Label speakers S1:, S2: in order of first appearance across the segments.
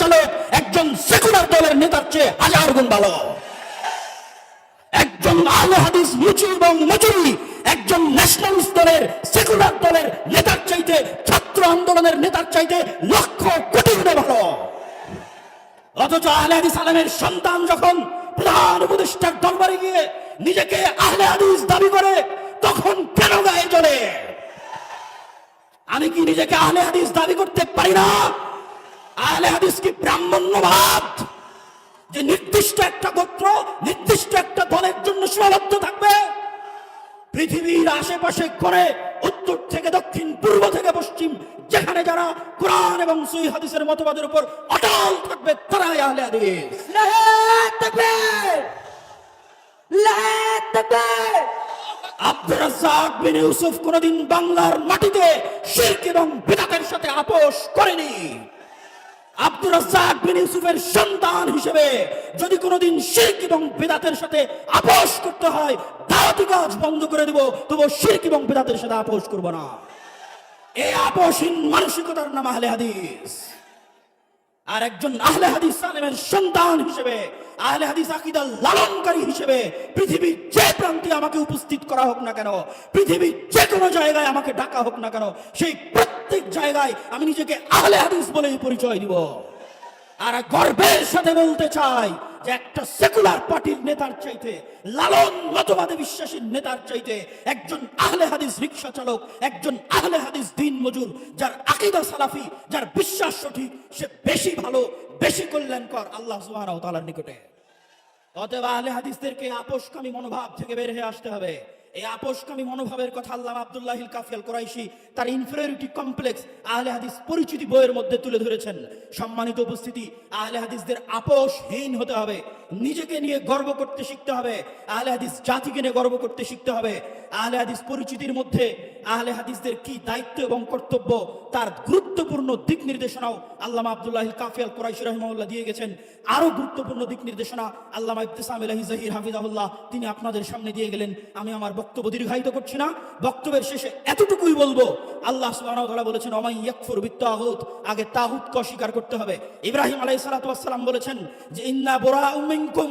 S1: চালক একজন সেকুলার দলের নেতার চেয়ে হাজার গুণ ভালো। একজন আহলে হাদিস মুচি এবং মজুরি একজন ন্যাশনালিস্ট দলের সেকুলার দলের নেতার চাইতে, ছাত্র আন্দোলনের নেতার চাইতে লক্ষ কোটি গুণে ভালো। অথচ আহলে হাদিস আলমের সন্তান যখন প্রধান উপদেষ্টার দরবারে গিয়ে নিজেকে আহলে হাদিস দাবি করে, তখন কেন গায়ে চলে আমি কি নিজেকে আহলে হাদিস দাবি করতে পারি না? আহলে হাদিস কি ব্রাহ্মণ্যবাদ? যে নির্দিষ্ট একটা গোত্র নির্দিষ্ট একটা দলের জন্য সীমাবদ্ধ থাকবে। পৃথিবীর আশেপাশে করে উত্তর থেকে দক্ষিণ পূর্ব থেকে পশ্চিম যেখানে যারা কোরআন এবং সুই হাদিসের মতবাদের উপর অটল থাকবে তারাই আহলে হাদিস। আব্দুর রাজ্জাক বিন ইউসুফ কোনদিন বাংলার মাটিতে শিরক এবং বিদাতের সাথে আপোষ করেনি। আব্দুর রাজ্জাক বিন ইউসুফের সন্তান হিসেবে যদি কোনোদিন শিরক এবং বিদাতের সাথে আপোষ করতে হয় দাওয়াতি কাজ বন্ধ করে দেব তবু শিরক এবং বিদাতের সাথে আপোষ করব না। এই আপোষহীন মানসিকতার নাম আহলে হাদিস। আর একজন আহলে হাদিস সালেমের সন্তান হিসেবে আহলে হাদিস আকীদা লালনকারী হিসেবে পৃথিবীর যে প্রান্তে আমাকে উপস্থিত করা হোক না কেন, পৃথিবীর যে কোনো জায়গায় আমাকে ডাকা হোক না কেন, সেই প্রত্যেক জায়গায় আমি নিজেকে আহলে হাদিস বলেই পরিচয় দিব। আর গর্বের সাথে বলতে চাই যে একটা সেকুলার পার্টির নেতার চাইতে, লালন মতবাদে বিশ্বাসী নেতার চাইতে, একজন আহলে হাদিস রিক্সা চালক, একজন আহলে হাদিস দিন মজুর, যার আকিদা সালাফি, যার বিশ্বাস সঠিক, সে বেশি ভালো, বেশি কল্যাণকর আল্লাহ সুবহানাহু ওয়া তাআলার নিকটে। অতএব আহলে হাদিসদেরকে আপোষকামী মনোভাব থেকে বের হয়ে আসতে হবে। এই আপোষকামী মনোভাবের কথা আল্লাহ আব্দুল্লাহিল কাফিয়াল কোরাইশি তার ইনফেরিয়রিটি কমপ্লেক্স আহলে হাদিস পরিচিতি বইয়ের মধ্যে তুলে ধরেছেন। সম্মানিত উপস্থিতি, আহলে হাদিসদের আপোষহীন হতে হবে। নিজেকে নিয়ে গর্ব করতে শিখতে হবে। আহলে হাদিস জাতিকে নিয়ে গর্ব করতে শিখতে হবে। আহলে হাদিস পরিচিতির মধ্যে আহলে হাদিসদের কি দায়িত্ব এবং কর্তব্য তার গুরুত্বপূর্ণ দিক নির্দেশনাও আল্লামা আব্দুল্লাহ কাফিয়াল কোরাইশি রহমাউল্লাহ দিয়ে গেছেন। আরও গুরুত্বপূর্ণ দিক নির্দেশনা আল্লামা ইবতিসাম ইলাহি জাহির হাফিজাহুল্লাহ তিনি আপনাদের সামনে দিয়ে গেলেন। আমি আমার বক্তব্য দীর্ঘায়িত করছি না। বক্তব্যের শেষে এতটুকুই বলব, আল্লাহ তাআলা বলেছেন অমাই ইয়াকফুর বিত্তাগুত আগে তাগুতকে অস্বীকার করতে হবে। ইব্রাহিম আলাইহিস সালাতু ওয়াস সালাম বলেছেন যে, ইন্না বোরা মিনকুম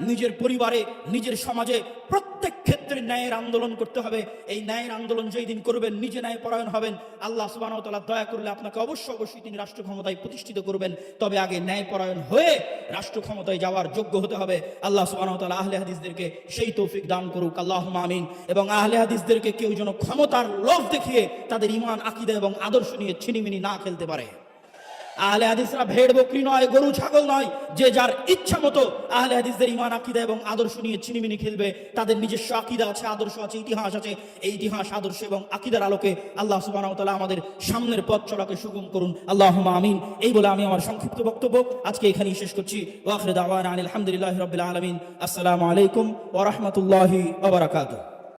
S1: নিজের পরিবারে, নিজের সমাজে প্রত্যেক ক্ষেত্রে ন্যায়ের আন্দোলন করতে হবে। এই ন্যায়ের আন্দোলন যেই দিন করবেন, নিজে ন্যায় পরায়ণ হবেন। আল্লাহ সুবাহ তাআলা দয়া করলে আপনাকে অবশ্যই অবশ্যই তিনি রাষ্ট্র ক্ষমতায় প্রতিষ্ঠিত করবেন। তবে আগে ন্যায় পরায়ণ হয়ে রাষ্ট্র ক্ষমতায় যাওয়ার যোগ্য হতে হবে। আল্লাহ সুবাহ তাআলা আহলে হাদিসদেরকে সেই তৌফিক দান করুক। আল্লাহ মামিন এবং আহলে হাদিসদেরকে কেউ যেন ক্ষমতার লোভ দেখিয়ে তাদের ইমান আকিদা এবং আদর্শ নিয়ে ছিনিমিনি না খেলতে পারে। আহলে হাদিসরা ভেড় বকরি নয়, গরু ছাগল নয়, যে যার ইচ্ছা মতো আহলে হাদিসদের ইমান আকিদা এবং আদর্শ নিয়ে চিনিমিনি খেলবে, তাদের নিজস্ব আকিদা আছে, আদর্শ আছে, ইতিহাস আছে, এই ইতিহাস, আদর্শ এবং আকিদার আলোকে আল্লাহ তাআলা আমাদের সামনের পথ চলাকে সুগম করুন। আল্লাহ আমিন। এই বলে আমি আমার সংক্ষিপ্ত বক্তব্য আজকে এখানেই শেষ করছি। ওয়া আখিরু দাওয়ানা আলহামদুলিল্লাহি রাব্বিল আলামিন। আসসালামু আলাইকুম ওয়া রাহমাতুল্লাহি ওয়া বারাকাতুহু।